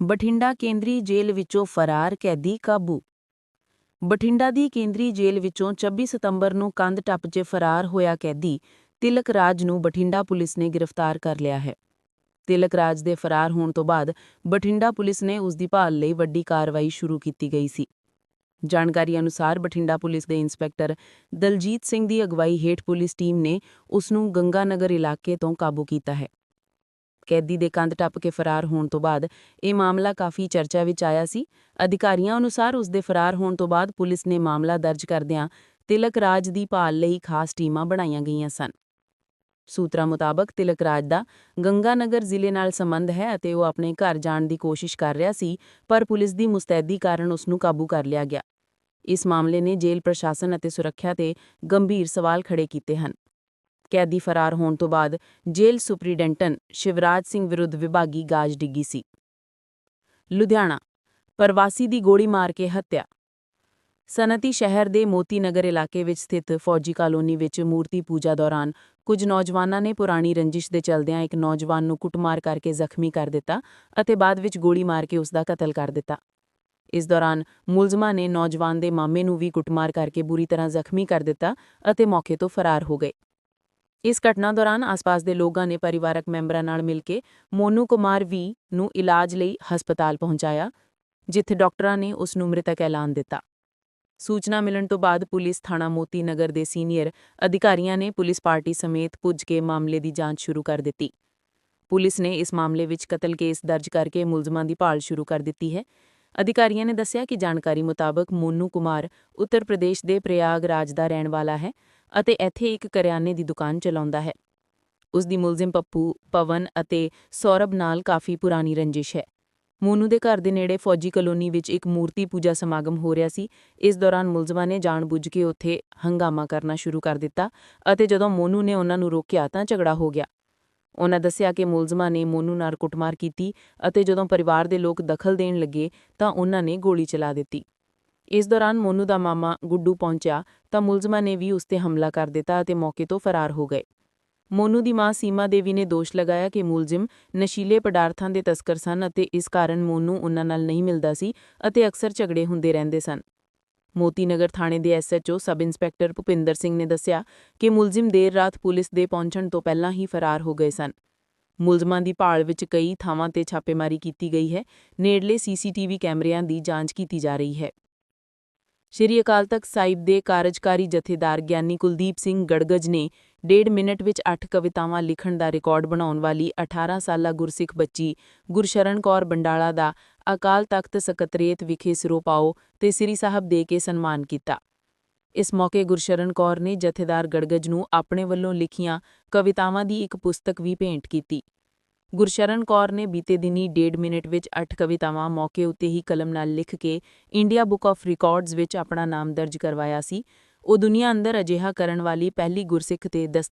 ਬਠਿੰਡਾ ਕੇਂਦਰੀ ਜੇਲ੍ਹ ਵਿੱਚੋਂ ਫਰਾਰ ਕੈਦੀ ਕਾਬੂ। ਬਠਿੰਡਾ ਦੀ ਕੇਂਦਰੀ ਜੇਲ੍ਹ ਵਿੱਚੋਂ 26 ਸਤੰਬਰ ਨੂੰ ਕੰਧ ਟੱਪ 'ਚ ਫਰਾਰ ਹੋਇਆ ਕੈਦੀ ਤਿਲਕ ਰਾਜ ਨੂੰ ਬਠਿੰਡਾ ਪੁਲਿਸ ਨੇ ਗ੍ਰਿਫਤਾਰ ਕਰ ਲਿਆ ਹੈ। ਤਿਲਕ ਰਾਜ ਦੇ ਫਰਾਰ ਹੋਣ ਤੋਂ ਬਾਅਦ ਬਠਿੰਡਾ ਪੁਲਿਸ ਨੇ ਉਸ ਦੀ ਭਾਲ ਲਈ ਵੱਡੀ ਕਾਰਵਾਈ ਸ਼ੁਰੂ ਕੀਤੀ ਗਈ ਸੀ। ਜਾਣਕਾਰੀ ਅਨੁਸਾਰ ਬਠਿੰਡਾ ਪੁਲਿਸ ਦੇ ਇੰਸਪੈਕਟਰ ਦਲਜੀਤ ਸਿੰਘ ਦੀ ਅਗਵਾਈ ਹੇਠ ਪੁਲਿਸ ਟੀਮ ਨੇ ਉਸ ਨੂੰ ਗੰਗਾਨਗਰ ਇਲਾਕੇ ਤੋਂ ਕਾਬੂ ਕੀਤਾ ਹੈ। ਕੈਦੀ ਦੇ ਕੰਧ ਟੱਪ ਕੇ ਫਰਾਰ ਹੋਣ ਤੋਂ ਬਾਅਦ ਇਹ ਮਾਮਲਾ ਕਾਫੀ ਚਰਚਾ ਵਿੱਚ ਆਇਆ ਸੀ। ਅਧਿਕਾਰੀਆਂ ਅਨੁਸਾਰ ਉਸ ਦੇ ਫਰਾਰ ਹੋਣ ਤੋਂ ਬਾਅਦ ਪੁਲਿਸ ਨੇ ਮਾਮਲਾ ਦਰਜ ਕਰਦਿਆਂ ਤਿਲਕ ਰਾਜ ਦੀ ਭਾਲ ਲਈ ਖਾਸ ਟੀਮਾਂ ਬਣਾਈਆਂ ਗਈਆਂ ਸਨ। ਸੂਤਰਾਂ ਮੁਤਾਬਕ ਤਿਲਕ ਰਾਜ ਦਾ ਗੰਗਾਨਗਰ ਜ਼ਿਲ੍ਹੇ ਨਾਲ ਸੰਬੰਧ ਹੈ ਅਤੇ ਉਹ ਆਪਣੇ ਘਰ ਜਾਣ ਦੀ ਕੋਸ਼ਿਸ਼ ਕਰ ਰਿਹਾ ਸੀ, ਪਰ ਪੁਲਿਸ ਦੀ ਮੁਸਤੈਦੀ ਕਾਰਨ ਉਸ ਨੂੰ ਕਾਬੂ ਕਰ ਲਿਆ ਗਿਆ। ਇਸ ਮਾਮਲੇ ਨੇ ਜੇਲ੍ਹ ਪ੍ਰਸ਼ਾਸਨ ਅਤੇ ਸੁਰੱਖਿਆ ਤੇ ਗੰਭੀਰ ਸਵਾਲ ਖੜੇ ਕੀਤੇ ਹਨ। ਕੈਦੀ ਫਰਾਰ ਹੋਣ ਤੋਂ ਬਾਅਦ ਜੇਲ੍ਹ ਸੁਪਰੀਡੈਂਟਨ ਸ਼ਿਵਰਾਜ ਸਿੰਘ ਵਿਰੁੱਧ ਵਿਭਾਗੀ ਗਾਜ ਡਿੱਗੀ ਸੀ। ਲੁਧਿਆਣਾ, ਪ੍ਰਵਾਸੀ ਦੀ ਗੋਲੀ ਮਾਰ ਕੇ ਹੱਤਿਆ। ਸਨਅਤੀ ਸ਼ਹਿਰ ਦੇ ਮੋਤੀ ਨਗਰ ਇਲਾਕੇ ਵਿੱਚ ਸਥਿਤ ਫੌਜੀ ਕਾਲੋਨੀ ਵਿੱਚ ਮੂਰਤੀ ਪੂਜਾ ਦੌਰਾਨ ਕੁਝ ਨੌਜਵਾਨਾਂ ਨੇ ਪੁਰਾਣੀ ਰੰਜਿਸ਼ ਦੇ ਚਲਦਿਆਂ ਇੱਕ ਨੌਜਵਾਨ ਨੂੰ ਕੁੱਟਮਾਰ ਕਰਕੇ ਜ਼ਖਮੀ ਕਰ ਦਿੱਤਾ ਅਤੇ ਬਾਅਦ ਵਿੱਚ ਗੋਲੀ ਮਾਰ ਕੇ ਉਸ ਦਾ ਕਤਲ ਕਰ ਦਿੱਤਾ। ਇਸ ਦੌਰਾਨ ਮੁਲਜ਼ਮਾਂ ਨੇ ਨੌਜਵਾਨ ਦੇ ਮਾਮੇ ਨੂੰ ਵੀ ਕੁੱਟਮਾਰ ਕਰਕੇ ਬੁਰੀ ਤਰ੍ਹਾਂ ਜ਼ਖਮੀ ਕਰ ਦਿੱਤਾ ਅਤੇ ਮੌਕੇ ਤੋਂ ਫਰਾਰ ਹੋ ਗਏ। ਇਸ ਘਟਨਾ ਦੌਰਾਨ ਆਸ-ਪਾਸ ਦੇ ਲੋਕਾਂ ਨੇ ਪਰਿਵਾਰਕ ਮੈਂਬਰਾਂ ਨਾਲ ਮਿਲ ਕੇ ਮੋਨੂ ਕੁਮਾਰ ਵੀ ਨੂੰ ਇਲਾਜ ਲਈ ਹਸਪਤਾਲ ਪਹੁੰਚਾਇਆ, ਜਿੱਥੇ ਡਾਕਟਰਾਂ ਨੇ ਉਸ ਨੂੰ ਮ੍ਰਿਤਕ ਐਲਾਨ ਦਿੱਤਾ। ਸੂਚਨਾ ਮਿਲਣ ਤੋਂ ਬਾਅਦ ਪੁਲਿਸ ਥਾਣਾ ਮੋਤੀ ਨਗਰ ਦੇ ਸੀਨੀਅਰ ਅਧਿਕਾਰੀਆਂ ਨੇ ਪੁਲਿਸ ਪਾਰਟੀ ਸਮੇਤ ਪੁੱਜ ਕੇ ਮਾਮਲੇ ਦੀ ਜਾਂਚ ਸ਼ੁਰੂ ਕਰ ਦਿੱਤੀ। ਪੁਲਿਸ ਨੇ ਇਸ ਮਾਮਲੇ ਵਿੱਚ ਕਤਲ ਕੇਸ ਦਰਜ ਕਰਕੇ ਮੁਲਜ਼ਮਾਂ ਦੀ ਭਾਲ ਸ਼ੁਰੂ ਕਰ ਦਿੱਤੀ ਹੈ। ਅਧਿਕਾਰੀਆਂ ਨੇ ਦੱਸਿਆ ਕਿ ਜਾਣਕਾਰੀ ਮੁਤਾਬਕ ਮੋਨੂ ਕੁਮਾਰ ਉੱਤਰ ਪ੍ਰਦੇਸ਼ ਦੇ ਪ੍ਰਯਾਗ ਰਾਜ ਦਾ ਰਹਿਣ ਵਾਲਾ ਹੈ। ਅਤੇ ਇੱਥੇ ਇੱਕ ਕਰਿਆਨੇ ਦੀ ਦੁਕਾਨ ਚਲਾਉਂਦਾ ਹੈ। ਉਸ ਦੀ ਮੁਲਜ਼ਮ ਪੱਪੂ, ਪਵਨ ਅਤੇ ਸੌਰਭ ਨਾਲ ਕਾਫੀ ਪੁਰਾਣੀ ਰੰਜਿਸ਼ ਹੈ। ਮੋਨੂ ਦੇ ਘਰ ਦੇ ਨੇੜੇ ਫੌਜੀ ਕਲੋਨੀ ਵਿੱਚ ਇੱਕ ਮੂਰਤੀ ਪੂਜਾ ਸਮਾਗਮ ਹੋ ਰਿਹਾ ਸੀ। ਇਸ ਦੌਰਾਨ ਮੁਲਜ਼ਮਾਂ ਨੇ ਜਾਣਬੁੱਝ ਕੇ ਉੱਥੇ ਹੰਗਾਮਾ ਕਰਨਾ ਸ਼ੁਰੂ ਕਰ ਦਿੱਤਾ ਅਤੇ ਜਦੋਂ ਮੋਨੂ ਨੇ ਉਹਨਾਂ ਨੂੰ ਰੋਕਿਆ ਤਾਂ ਝਗੜਾ ਹੋ ਗਿਆ। ਉਹਨਾਂ ਦੱਸਿਆ ਕਿ ਮੁਲਜ਼ਮਾਂ ਨੇ ਮੋਨੂ ਨਾਲ ਕੁੱਟਮਾਰ ਕੀਤੀ ਅਤੇ ਜਦੋਂ ਪਰਿਵਾਰ ਦੇ ਲੋਕ ਦਖਲ ਦੇਣ ਲੱਗੇ ਤਾਂ ਉਹਨਾਂ ਨੇ ਗੋਲੀ ਚਲਾ ਦਿੱਤੀ। ਇਸ ਦੌਰਾਨ ਮੋਨੂ ਦਾ ਮਾਮਾ ਗੁੱਡੂ ਪਹੁੰਚਿਆ ਤਾਂ ਮੁਲਜ਼ਮਾਂ ਨੇ ਵੀ ਉਸ ਤੇ ਹਮਲਾ ਕਰ ਦਿੱਤਾ ਅਤੇ ਮੌਕੇ ਤੋਂ ਫਰਾਰ ਹੋ ਗਏ। ਮੋਨੂ ਦੀ ਮਾਂ ਸੀਮਾ ਦੇਵੀ ਨੇ ਦੋਸ਼ ਲਗਾਇਆ ਕਿ ਮੁਲਜ਼ਮ ਨਸ਼ੀਲੇ ਪਦਾਰਥਾਂ ਦੇ ਤਸਕਰ ਸਨ ਅਤੇ ਇਸ ਕਾਰਨ ਮੋਨੂ ਉਹਨਾਂ ਨਾਲ ਨਹੀਂ ਮਿਲਦਾ ਸੀ ਅਤੇ ਅਕਸਰ ਝਗੜੇ ਹੁੰਦੇ ਰਹਿੰਦੇ ਸਨ। ਮੋਤੀ ਨਗਰ ਥਾਣੇ ਦੇ SHO sub inspector Bhupinder Singh ਨੇ ਦੱਸਿਆ ਕਿ ਮੁਲਜ਼ਮ ਦੇਰ ਰਾਤ ਪੁਲਿਸ ਦੇ ਪਹੁੰਚਣ ਤੋਂ ਪਹਿਲਾਂ ਹੀ ਫਰਾਰ ਹੋ ਗਏ ਸਨ। ਮੁਲਜ਼ਮਾਂ ਦੀ ਭਾਲ ਵਿੱਚ ਕਈ ਥਾਵਾਂ ਤੇ ਛਾਪੇਮਾਰੀ ਕੀਤੀ ਗਈ ਹੈ। ਨੇੜਲੇ ਸੀਸੀਟੀਵੀ ਕੈਮਰਿਆਂ ਦੀ ਜਾਂਚ ਕੀਤੀ ਜਾ ਰਹੀ ਹੈ। ਸ਼੍ਰੀ ਅਕਾਲ ਤਖਤ ਸਾਹਿਬ ਦੇ ਕਾਰਜਕਾਰੀ ਜਥੇਦਾਰ ਗਿਆਨੀ ਕੁਲਦੀਪ ਸਿੰਘ ਗੜਗਜ ਨੇ ਡੇਢ ਮਿੰਟ ਵਿੱਚ 8 ਕਵਿਤਾਵਾਂ ਲਿਖਣ ਦਾ ਰਿਕਾਰਡ ਬਣਾਉਣ ਵਾਲੀ 18 ਸਾਲਾ ਗੁਰਸਿੱਖ ਬੱਚੀ ਗੁਰਸ਼ਰਨ ਕੌਰ ਬੰਡਾਲਾ ਦਾ ਅਕਾਲ ਤਖਤ ਸਕੱਤਰੇਤ ਵਿਖੇ ਸਿਰੋਂ ਪਾਓ ਤੇ ਸ੍ਰੀ ਸਾਹਿਬ ਦੇ ਕੇ ਸਨਮਾਨ ਕੀਤਾ। ਇਸ ਮੌਕੇ ਗੁਰਸ਼ਰਨ ਕੌਰ ਨੇ ਜਥੇਦਾਰ ਗੜਗਜ ਨੂੰ ਆਪਣੇ ਵੱਲੋਂ ਲਿਖੀਆਂ ਕਵਿਤਾਵਾਂ ਦੀ ਇੱਕ ਪੁਸਤਕ ਵੀ ਭੇਂਟ ਕੀਤੀ। ਗੁਰਸ਼ਰਨ ਕੌਰ ਨੇ ਬੀਤੇ ਦਿਨੀ ਡੇਢ ਮਿੰਟ ਵਿੱਚ 8 ਕਵਿਤਾਵਾਂ ਮੌਕੇ ਉੱਤੇ ਹੀ ਕਲਮ ਨਾਲ ਲਿਖ ਕੇ ਇੰਡੀਆ ਬੁੱਕ ਆਫ ਰਿਕਾਰਡਸ ਵਿੱਚ ਆਪਣਾ ਨਾਮ ਦਰਜ ਕਰਵਾਇਆ ਸੀ। ਉਹ ਦੁਨੀਆ ਅੰਦਰ ਅਜਿਹਾ ਕਰਨ ਵਾਲੀ ਪਹਿਲੀ ਗੁਰਸਿੱਖ ਤੇ ਦਸਤ